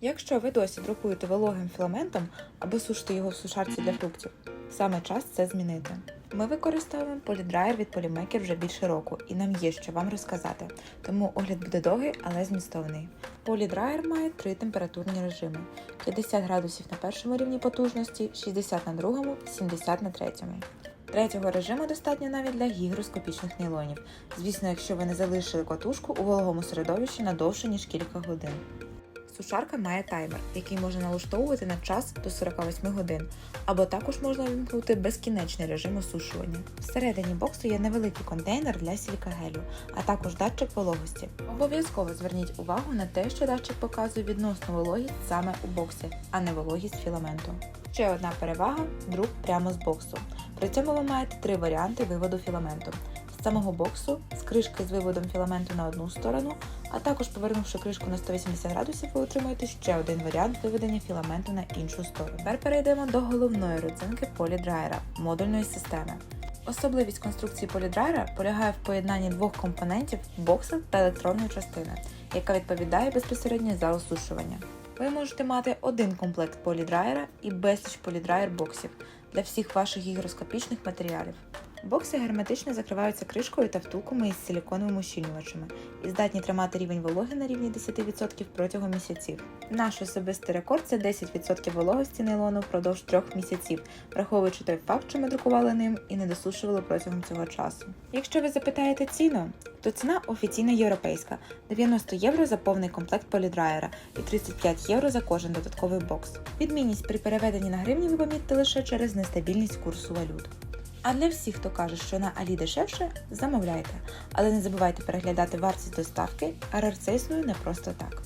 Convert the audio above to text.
Якщо ви досі друкуєте вологим філаментом або сушите його в сушарці для фруктів, саме час це змінити. Ми використовуємо полідрайер від Polymaker вже більше року, і нам є що вам розказати, тому огляд буде довгий, але змістовний. Полідрайер має три температурні режими: 50 градусів на першому рівні потужності, 60 на другому, 70 на третьому. Третього режиму достатньо навіть для гігроскопічних нейлонів, звісно, якщо ви не залишили катушку у вологому середовищі на довше, ніж кілька годин. Сушарка має таймер, який можна налаштовувати на час до 48 годин, або також можна вимкнути безкінечний режим осушування. Всередині боксу є невеликий контейнер для сілікагелю, а також датчик вологості. Обов'язково зверніть увагу на те, що датчик показує відносну вологість саме у боксі, а не вологість філаменту. Ще одна перевага друк прямо з боксу. При цьому ви маєте три варіанти виводу філаменту. Самого боксу, з кришки з виводом філаменту на одну сторону, а також повернувши кришку на 180 градусів, ви отримаєте ще один варіант виведення філаменту на іншу сторону. Тепер перейдемо до головної родзинки полідрайера модульної системи. Особливість конструкції полідрайера полягає в поєднанні двох компонентів бокса та електронної частини, яка відповідає безпосередньо за осушування. Ви можете мати один комплект полідрайера і безліч полідрайер боксів для всіх ваших гігроскопічних матеріалів. Бокси герметично закриваються кришкою та втулками із силіконовими ущільнювачами і здатні тримати рівень вологи на рівні 10% протягом місяців. Наш особистий рекорд це 10% вологості нейлону впродовж трьох місяців, враховуючи той факт, що ми друкували ним і не досушували протягом цього часу. Якщо ви запитаєте ціну, то ціна офіційно європейська 90 євро за повний комплект полідрайера і 35 євро за кожен додатковий бокс. Відмінність при переведенні на гривні ви помітите лише через нестабільність курсу валют. А для всіх, хто каже, що на Алі дешевше, замовляйте. Але не забувайте переглядати вартість доставки, а рарцей не просто так.